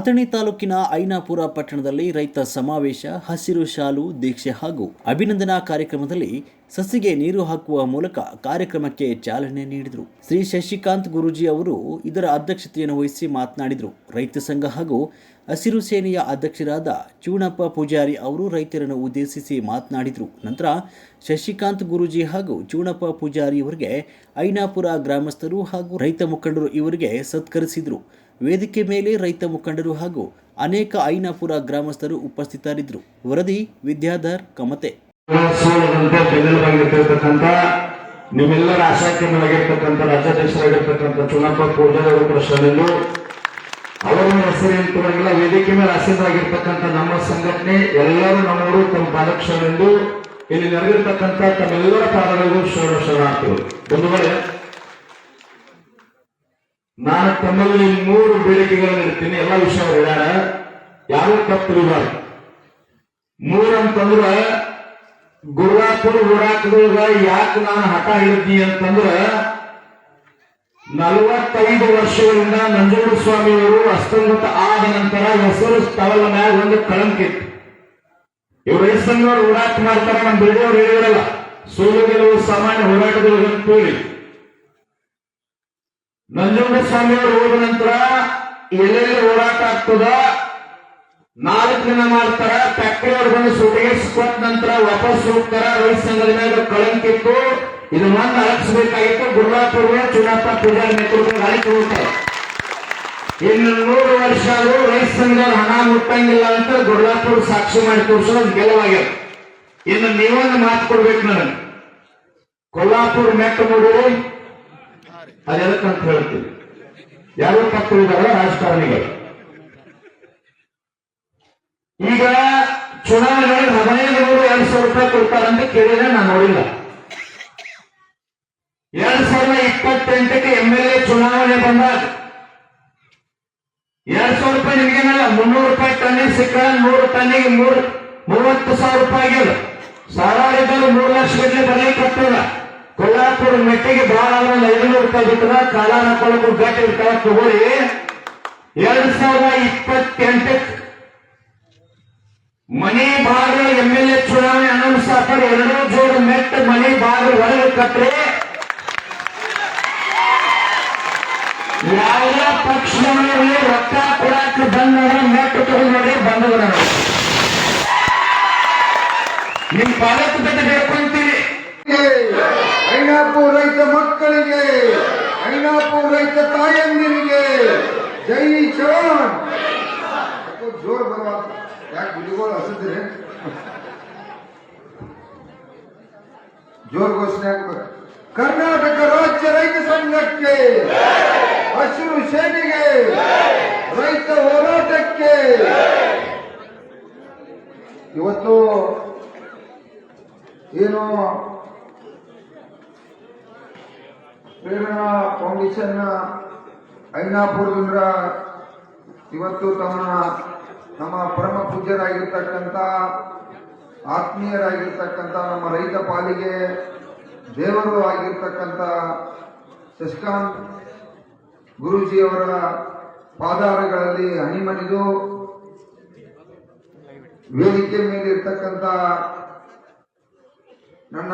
ಅಥಣಿ ತಾಲೂಕಿನ ಐನಾಪುರ ಪಟ್ಟಣದಲ್ಲಿ ರೈತ ಸಮಾವೇಶ, ಹಸಿರು ಶಾಲು, ದೀಕ್ಷೆ ಹಾಗೂ ಅಭಿನಂದನಾ ಕಾರ್ಯಕ್ರಮದಲ್ಲಿ ಸಸಿಗೆ ನೀರು ಹಾಕುವ ಮೂಲಕ ಕಾರ್ಯಕ್ರಮಕ್ಕೆ ಚಾಲನೆ ನೀಡಿದರು. ಶ್ರೀ ಶಶಿಕಾಂತ್ ಗುರೂಜಿ ಅವರು ಇದರ ಅಧ್ಯಕ್ಷತೆಯನ್ನು ವಹಿಸಿ ಮಾತನಾಡಿದರು. ರೈತ ಸಂಘ ಹಾಗೂ ಹಸಿರು ಸೇನೆಯ ಅಧ್ಯಕ್ಷರಾದ ಚೂಣಪ್ಪ ಪೂಜಾರಿ ಅವರು ರೈತರನ್ನು ಉದ್ದೇಶಿಸಿ ಮಾತನಾಡಿದರು. ನಂತರ ಶಶಿಕಾಂತ್ ಗುರೂಜಿ ಹಾಗೂ ಚೂಣಪ್ಪ ಪೂಜಾರಿ ಅವರಿಗೆ ಐನಾಪುರ ಗ್ರಾಮಸ್ಥರು ಹಾಗೂ ರೈತ ಮುಖಂಡರು ಇವರಿಗೆ ಸತ್ಕರಿಸಿದರು. ವೇದಿಕೆ ಮೇಲೆ ರೈತ ಮುಖಂಡರು ಹಾಗೂ ಅನೇಕ ಐನಾಪುರ ಗ್ರಾಮಸ್ಥರು ಉಪಸ್ಥಿತರಿದ್ದರು. ವರದಿ ವಿದ್ಯಾಧರ್ ಕಮತೆ. ನಿಮ್ಮೆಲ್ಲರ ಆಶಾಕ್ಯವಾಗಿರ್ತಕ್ಕಂಥ ರಾಜ್ಯಾಧ್ಯಕ್ಷರಾಗಿರ್ತಕ್ಕಂಥ ಚುನಪ್ಪ ಪೂಜಾರಿ ಅವರ ಪ್ರಶ್ನೆಯನ್ನು ಅವರ ಹೆಸರಿನ ವೇದಿಕೆ ಮೇಲೆ ಆಸೀನರಾಗಿರ್ತಕ್ಕಂಥ ನಮ್ಮ ಸಂಘಟನೆ, ಎಲ್ಲರೂ ನಮ್ಮವರು ತಮ್ಮ ಪಾದಕ್ಷರೆಂದು ಇಲ್ಲಿ ನೆರೆದಿರ್ತಕ್ಕಂಥ ತಮ್ಮೆಲ್ಲರ ಪಾದಗಳಿಗೂ ಶರಣ ಶರಣಾರ್ಥಿಗಳು ಬಂಧುಗಳೇ ನಾನು ತಮ್ಮಲ್ಲಿ ಮೂರು ಬೇಡಿಕೆಗಳನ್ನು ಇರ್ತೀನಿ ಎಲ್ಲ ವಿಷಯ ಹೇಳ್ಯಾರ ಯಾರು ತಪ್ಪು ತಿಳಿಬಾರ್ದು ಮೂರಂತಂದ್ರ ಗುರುವಾಪುರ ಗುರಾಕದೊಳಗ ಯಾಕೆ ನಾನು ಹಠ ಹಿಡಿದ್ನಿ ಅಂತಂದ್ರ, ನಲವತ್ತೈದು ವರ್ಷಗಳಿಂದ ನಂಜುಂಡ ಸ್ವಾಮಿಯವರು ಅಸ್ತಂಗತ ಆದ ನಂತರ ಹೆಸರು ಸ್ಥಳದ ಮ್ಯಾಗ ಒಂದು ಕಳಂಕಿತ್ತು ಇವ್ರ ವಯಸ್ಸನ್ನವ್ರು ಹೋರಾಟ ಮಾಡ್ತಾರ? ನಮ್ಮ ಬಿಡಿಯವ್ರು ಹೇಳಿರಲ್ಲ ಸೋಲು ಗೆಲುವು ಸಾಮಾನ್ಯ ಹೋರಾಟದೊಳಗೆ ಅಂತ ಅವರು ಹೋದ ನಂತರ ಎಲ್ಲೆಲ್ಲಿ ಹೋರಾಟ ಆಗ್ತದ ನಾಲ್ಕು ದಿನ ಮಾಡ್ತಾರ ಫ್ಯಾಕ್ಟರಿ ಅವ್ರು ಬಂದು ಸುಟೇಸ್ ನಂತರ ವಾಪಸ್ ಹೋಗ್ತಾರ, ರೈತ ಸಂಘದ ಮೇಲೆ ಕಳಂಕಿತ್ತು. ಇದು ಮಂದ್ ಅಳಗಿಸಬೇಕಾಗಿತ್ತು ಗುರುವಾಪುರ ಚುನಾಪ ಪೂಜಾರಿ ನೇತೃತ್ವ ಅಳಿತು ಇನ್ನು ನೂರು ವರ್ಷ ಆದರೂ ರೈತ ಸಂಘ ಹಣ ಮುಟ್ಟಂಗಿಲ್ಲ ಅಂತ ಗುರುವಾಪುರ ಸಾಕ್ಷಿ ಮಾಡಿ ತೋರಿಸೋದು ಗೆಲುವಾಗ್ಯದ ಇನ್ನು ನೀವೊಂದು ಮಾತು ಕೊಡ್ಬೇಕು ನನಗೆ. ಕೊಲ್ಲಾಪುರ ಮೆಟ್ಟ ಅದೆಲ್ಲಕ್ಕಂತ ಹೇಳ್ತೀವಿ ಯಾರು ತಪ್ಪು ಇದಾರಲ್ಲ ರಾಜಕಾರಣಿಗಳು? ಈಗ ಚುನಾವಣೆಗಳಿಗೆ ಹದಿನೈದು ಎರಡ್ ಸಾವಿರ ರೂಪಾಯಿ ಕೊಡ್ತಾರಂತ ಕೇಳಿದ್ರೆ ನಾನು ನೋಡಿಲ್ಲ. ಎರಡ್ ಸಾವಿರದ ಇಪ್ಪತ್ತೆಂಟಕ್ಕೆ ಎಂ ಎಲ್ ಎ ಚುನಾವಣೆ ಬಂದಾಗ ಎರಡ್ ಸಾವಿರ ರೂಪಾಯಿ ನಿಮಗೇನಲ್ಲ ಮುನ್ನೂರು ರೂಪಾಯಿ ಟನ್ನಿಗೆ ಸಿಕ್ಕ ನೂರು ಟನ್ನಿಗೆ ಮೂರು ಮೂವತ್ತು ಸಾವಿರ ರೂಪಾಯಿ ಆಗ್ಯದ. ಸಾವಿರಾರು ಮೂರು ಲಕ್ಷ ಗಟ್ಟಲೆ ಬರಲಿಕ್ಕೆ ಹತ್ತದ ಕೊಲ್ಲಾಪುರ ಮೆಟ್ಟಿಗೆ ಬಾಳ ಒಂದು ಐದುನೂರು ರೂಪಾಯಿ ಬಿಟ್ಟದ ಕಾಲ ಹಾಕೊಳ್ಳೋದು ಗಟ್ಟಿ ಇರ್ತಾವ ತಗೊಳ್ಳಿ. ಎರಡ್ ಸಾವಿರದ ಇಪ್ಪತ್ತೆಂಟಕ್ಕೆ ಮನೆ ಬಾಗಿಲು ಎಂ ಎಲ್ ಎ ಚುನಾವಣೆ ಅನೌನ್ಸ್ ಹಾಕೊಂಡು ಎರಡೂ ಜೋಡು ಮೆಟ್ಟ ಮನೆ ಬಾಗಿಲು ಹೊರಗೆ ಕಟ್ರೆ ಯಾವ ಪಕ್ಷ ರೊಕ್ಕ ಕೊಡಕ್ಕೆ ಬಂದ್ರೆ ಮೆಟ್ಟ ತಗೊಂಡ್ರೆ ಬಂದವರ. ನಿಮ್ ಪಾಲಕ್ ಬಿಟ್ಟು ಬೇಕು ಅಂತೀರಿ ಐನಾಪುರ ರೈತ ಮಕ್ಕಳಿಗೆ ಐನಾಪುರ ರೈತ ತಾಯಂದಿರಿಗೆ ಜೈ ಜವಾನ್ ಯಾಕೋ ಜೋರ್ ಬರುವ. ಯಾಕೆ ಬಿಡಿಗಳು ಹಸಿದ್ರೆ? ಜೋರ್ ಘೋಷಣೆ ಆಗ್ಬೇಕು. ಕರ್ನಾಟಕ ರಾಜ್ಯ ರೈತ ಸಂಘಕ್ಕೆ, ಹಸಿರು ಸೇನೆಗೆ, ರೈತ ಹೋರಾಟಕ್ಕೆ. ಇವತ್ತು ಏನು ಪ್ರೇರಣಾ ಫೌಂಡೇಶನ್ ಐನಾಪುರದಿಂದ ಇವತ್ತು ತಮ್ಮ ನಮ್ಮ ಪರಮ ಪೂಜ್ಯರಾಗಿರ್ತಕ್ಕಂಥ ಆತ್ಮೀಯರಾಗಿರ್ತಕ್ಕಂಥ ನಮ್ಮ ರೈತ ಪಾಲಿಗೆ ದೇವರು ಆಗಿರ್ತಕ್ಕಂಥ ಶಶಿಕಾಂತ್ ಗುರೂಜಿಯವರ ಪಾದಾರಗಳಲ್ಲಿ ಹನಿಮನಿದು ವೇದಿಕೆ ಮೇಲೆ ಇರ್ತಕ್ಕಂಥ ನನ್ನ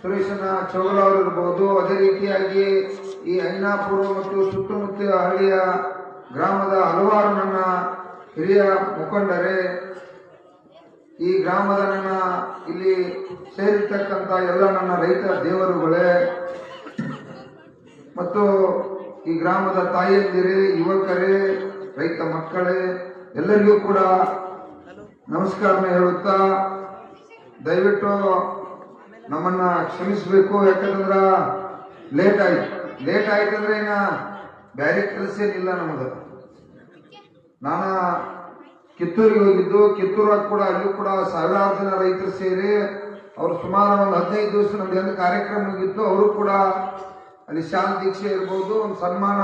ಸುರೇಶನ ಚೌಗಲ ಅವರಿರ್ಬೋದು ಅದೇ ರೀತಿಯಾಗಿ ಈ ಐನಾಪುರ ಮತ್ತು ಸುತ್ತಮುತ್ತ ಹಳ್ಳಿಯ ಗ್ರಾಮದ ಹಲವಾರು ನನ್ನ ಹಿರಿಯ ಮುಖಂಡರೇ, ಈ ಗ್ರಾಮದ ನನ್ನ ಇಲ್ಲಿ ಸೇರಿರ್ತಕ್ಕಂಥ ಎಲ್ಲ ನನ್ನ ರೈತ ದೇವರುಗಳೇ, ಮತ್ತು ಈ ಗ್ರಾಮದ ತಾಯಿಯಂದಿರೇ ಯುವಕರೇ, ರೈತ ಮಕ್ಕಳೇ, ಎಲ್ಲರಿಗೂ ಕೂಡ ನಮಸ್ಕಾರ ಹೇಳುತ್ತಾ ದಯವಿಟ್ಟು ನಮ್ಮನ್ನ ಕ್ಷಮಿಸಬೇಕು ಯಾಕಂದ್ರ ಲೇಟ್ ಆಯ್ತು. ಲೇಟ್ ಆಯ್ತು ಅಂದ್ರೆ ಏನ ಬ್ಯಾರೆ ಕೆಲಸ ಏನಿಲ್ಲ ನಮಗ ನಾನು ಕಿತ್ತೂರಿಗೆ ಹೋಗಿದ್ದು, ಕಿತ್ತೂರಾಗ ಕೂಡ ಅಲ್ಲೂ ಕೂಡ ಸಾವಿರಾರು ಜನ ರೈತರು ಸೇರಿ ಅವರು ಸುಮಾರು ಒಂದು ಹದಿನೈದು ದಿವಸ ನಮ್ದು ಏನು ಕಾರ್ಯಕ್ರಮ ಮುಗಿತ್ತು. ಅವರು ಕೂಡ ಅಲ್ಲಿ ಶಾಂತ ದೀಕ್ಷೆ ಇರ್ಬೋದು, ಒಂದು ಸನ್ಮಾನ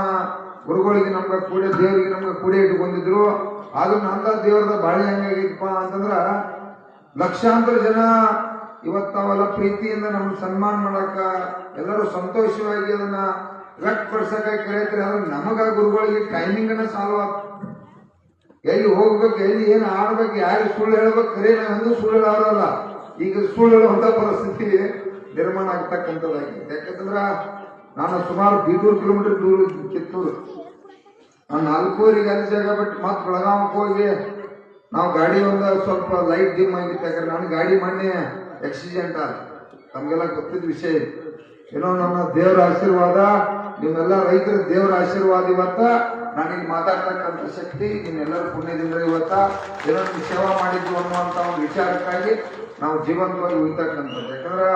ಗುರುಗಳಿಗೆ ನಮ್ಗೆ ಕೂಡ, ದೇವರಿಗೆ ನಮ್ಗೆ ಕೂಡ ಇಟ್ಕೊಂಡಿದ್ರು ಆದ್ರೂ ನಂದ ದೇವರದ ಬಾಳೆ ಹೆಂಗಾಗಿತ್ತಪ್ಪ ಅಂತಂದ್ರ ಲಕ್ಷಾಂತರ ಜನ ಇವತ್ತು ಪ್ರೀತಿಯಿಂದ ನಮ್ಗೆ ಸನ್ಮಾನ ಮಾಡಕ ಎಲ್ಲರೂ ಸಂತೋಷವಾಗಿ ಅದನ್ನ ವ್ಯಕ್ತಪಡಿಸಕ ಕರೆಯತ್ರಿ ಆದ್ರೆ ನಮಗ ಗುರುಗಳಿಗೆ ಟೈಮಿಂಗ್ ಸಾಲ್ವ್ ಎಲ್ಲಿ ಹೋಗ್ಬೇಕು, ಎಲ್ಲಿ ಏನು ಆಡ್ಬೇಕು ಯಾರು ಸುಳ್ಳು ಹೇಳ್ಬೇಕು, ಕರೆ ಅಂದ್ರೆ ಸುಳ್ಳು ಹೇಳೋರಲ್ಲ ಈಗ ಸುಳ್ಳು ಹೇಳುವಂತ ಪರಿಸ್ಥಿತಿ ನಿರ್ಮಾಣ ಆಗ್ತಕ್ಕಂಥದ್ದಾಗಿದೆ. ಯಾಕಂದ್ರೆ ನಾನು ಸುಮಾರು ಬೀದೂರು ಕಿಲೋಮೀಟರ್ ದೂರ ಕಿತ್ತೂರು. ನಾನು ನಾಲ್ಕೂರಿಗೆ ಅಲ್ಲಿ ಜಾಗ ಬಿಟ್ಟು ಮತ್ತೆ ಬೆಳಗಾವಕ್ಕೆ ಹೋಗಿ, ನಾವು ಗಾಡಿ ಒಂದು ಸ್ವಲ್ಪ ಲೈಟ್ ಡಿಮ್ ಆಗಿತ್ತು ಯಾಕಂದ್ರೆ ನಾನು ಗಾಡಿ ಮೊನ್ನೆ ಆಕ್ಸಿಡೆಂಟ್ ಆದ. ತಮಗೆಲ್ಲ ಗೊತ್ತಿದ್ದ ವಿಷಯ ಏನೋ ನಮ್ಮ ದೇವರ ಆಶೀರ್ವಾದ, ನಿಮ್ಮೆಲ್ಲ ರೈತರ ದೇವರ ಆಶೀರ್ವಾದ ಇವತ್ತ. ನನಗೆ ಮಾತಾಡ್ತಕ್ಕಂಥ ಶಕ್ತಿ, ನಿಮ್ಮೆಲ್ಲರ ಪುಣ್ಯದಿಂದ ಇವತ್ತ. ಏನೋ ನಿಮ್ಗೆ ಸೇವಾ ಮಾಡಿದ್ದು ಅನ್ನುವಂಥ ಒಂದು ವಿಚಾರಕ್ಕಾಗಿ ನಾವು ಜೀವಂತವಾಗಿ ಉಳಿತಕ್ಕಂಥದ್ದು. ಯಾಕಂದ್ರೆ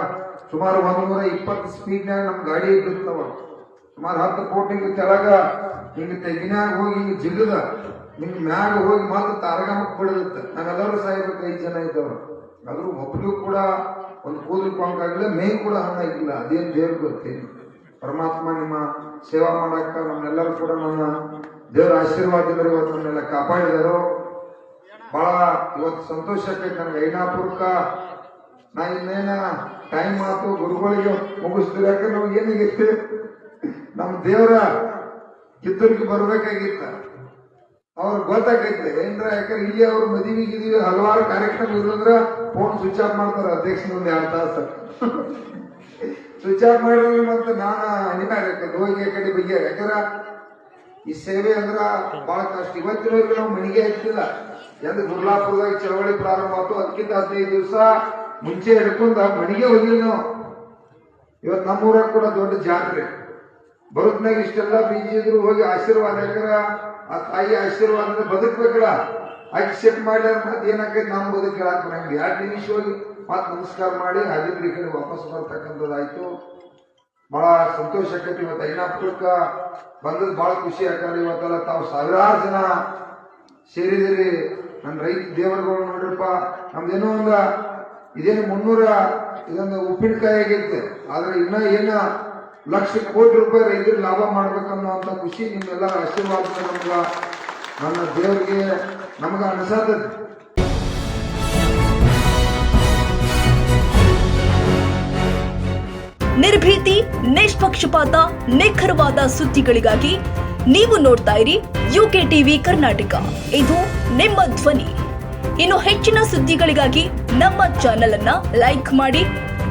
ಸುಮಾರು ಒಂದು ನೂರ ಇಪ್ಪತ್ತು ಸ್ಪೀಡ್ನಾಗ ನಮ್ಮ ಗಾಡಿ ಇದ್ದಿರ್ತಾವ ಸುಮಾರು ಹತ್ತು ಕೋಟಿ ಕೆಳಗ ಹಿಂಗೆ ತೆಗಿನಾಗ ಹೋಗಿ ಹಿಂಗ ಜಿಗದ, ಹಿಂಗ ಮ್ಯಾಗ ಹೋಗಿ ಮಾತ್ರ ತಾರಗಮಕ್ ಬಿಡುತ್ತೆ ನಾವೆಲ್ಲರೂ ಸಾಯ್ಬೇಕು ಐದು ಜನ ಇದ್ದವ್ರು. ಆದ್ರೂ ಒಬ್ರಿಗೂ ಕೂಡ ಒಂದು ಕೂದಲು ಕೊಂಕಾಗಿಲ್ಲ ಮೇನ್ ಕೂಡ ಹಂಗಾಗಿಲ್ಲ ಅದೇನು ದೇವ್ರಿಗೆ ಗೊತ್ತೇನು ಪರಮಾತ್ಮ ನಿಮ್ಮ ಸೇವಾ ಮಾಡಕ್ಕ ನಮ್ಮೆಲ್ಲರೂ ಕೂಡ ನನ್ನ ದೇವರ ಆಶೀರ್ವಾದ ಇವತ್ತು ನನ್ನೆಲ್ಲ ಕಾಪಾಡಿದರು? ಬಹಳ ಇವತ್ತು ಸಂತೋಷ ಆಕೈತೆ ನನಗೆ. ಐನಾಪುರಕ್ಕ ನಾ ಇನ್ನೇನ ಟೈಮ್ ಆತು, ಗುರುಗಳಿಗೆ ಮುಗಿಸ್ತೀವಿ ನಮ್ಗೆ ಏನಾಗಿತ್ತು ನಮ್ಮ ದೇವರ ಕಿತ್ತೂರಿಗೆ ಬರ್ಬೇಕಾಗಿತ್ತ. ಅವ್ರು ಗೊತ್ತಾಗೈತೆ ಏನ್ರ ಯಾಕಂದ್ರೆ ಇಲ್ಲಿ ಅವ್ರ ಮದುವೆ ಗಿದಿವಿ ಹಲವಾರು ಕಾರ್ಯಕ್ರಮ ಇರೋದ್ರ ಫೋನ್ ಸ್ವಿಚ್ ಆಫ್ ಮಾಡ್ತಾರ ಅಧ್ಯಕ್ಷ ಮುಂದೆ ಎರಡು ತಾಸ ಸ್ವಿಚ್ ಆಫ್ ಮಾಡಿದ್ರೆ ಮತ್ತೆ ನಾನು ಅನಿಮೆ ಆಗತ್ತೆ ಹೋಗಿ ಕಡೆ ಬಗ್ಗೆ. ಯಾಕಂದ್ರ ಈ ಸೇವೆ ಅಂದ್ರ ಬಹಳ ಕಷ್ಟ. ಇವತ್ತಿರೋರಿಗೆ ನಾವು ಮನೆಗೆ ಹಚ್ಚಿಲ್ಲ ಎಂದು ಗುರ್ಲಾಪುರದಾಗ ಚಳವಳಿ ಪ್ರಾರಂಭ ಆಯ್ತು ಅದಕ್ಕಿಂತ ಹದಿನೈದು ದಿವಸ ಮುಂಚೆ ಹಿಡ್ಕೊಂಡ ಮಣಿಗೆ ಹೋಗಿಲ್ಲ ನಾವು. ಇವತ್ತು ನಮ್ಮೂರಾಗ ಕೂಡ ದೊಡ್ಡ ಜಾತ್ರೆ. ಬರುತ್ತಾಗ ಇಷ್ಟೆಲ್ಲ ಬೀಜಿದ್ರು ಹೋಗಿ ಆಶೀರ್ವಾದ ಯಾಕಂದ್ರ ಆ ತಾಯಿ ಆಶೀರ್ವಾದ ಬದುಕ್ಬೇಕಲ್ಲ. ಅಕ್ಸೆಪ್ಟ್ ಮಾಡ್ಯಾರ ಮತ್ತೆ ಏನಾಗೈತೆ ನಮ್ಮ ಬದುಕು ಹೇಳಕ್ ಬರಂಗಿಲ್ಲ ಎರಡು ನಿಮಿಷ ಹೋಗಿ ಮತ್ತೆ ನಮಸ್ಕಾರ ಮಾಡಿ ಈ ಕಡೆ ವಾಪಸ್ ಬರ್ತಕ್ಕಂಥದ್ದಾಯ್ತು. ಬಹಳ ಸಂತೋಷ ಆಕೈತಿ. ಇವತ್ತು ಐನಾಪುರಕ್ಕ ಬಂದದ್ದು ಬಹಳ ಖುಷಿ. ಆಕಾರ ಇವತ್ತಲ್ಲ ತಾವು ಸಾವಿರಾರು ಜನ ಸೇರಿದಿರಿ ನನ್ನ ರೈತ ದೇವರುಗಳು ನೋಡ್ರಪ್ಪ. ನಮ್ದೇನೋ ಒಂದು, ಇದೇನು ಮುನ್ನೂರ, ಇದೊಂದು ಉಪ್ಪಿನಕಾಯಿ ಆಗಿತ್ತು ಆದ್ರೆ ಇನ್ನ ಏನ ಲಕ್ಷ ಕೋಟಿ ರೂಪಾಯಿ ರೈತರು ಲಾಭ ಮಾಡ್ಬೇಕನ್ನುವಂಥ ಖುಷಿ ನಿಮ್ಮೆಲ್ಲರ ಆಶೀರ್ವಾದ ನಮ್ಗ ನನ್ನ ದೇವರಿಗೆ ನಮಗ ಅನಿಸತದೆ ನಿರ್ಭೀತಿ, ನಿಷ್ಪಕ್ಷಪಾತ, ನಿಖರವಾದ ಸುದ್ದಿಗಳಿಗಾಗಿ ನೀವು ನೋಡ್ತಾ ಇರಿ ಯುಕೆ ಟಿವಿ ಕರ್ನಾಟಕ. ಇದು ನಿಮ್ಮ ಧ್ವನಿ. ಇನ್ನು ಹೆಚ್ಚಿನ ಸುದ್ದಿಗಳಿಗಾಗಿ ನಮ್ಮ ಚಾನೆಲ್ ಅನ್ನ ಲೈಕ್ ಮಾಡಿ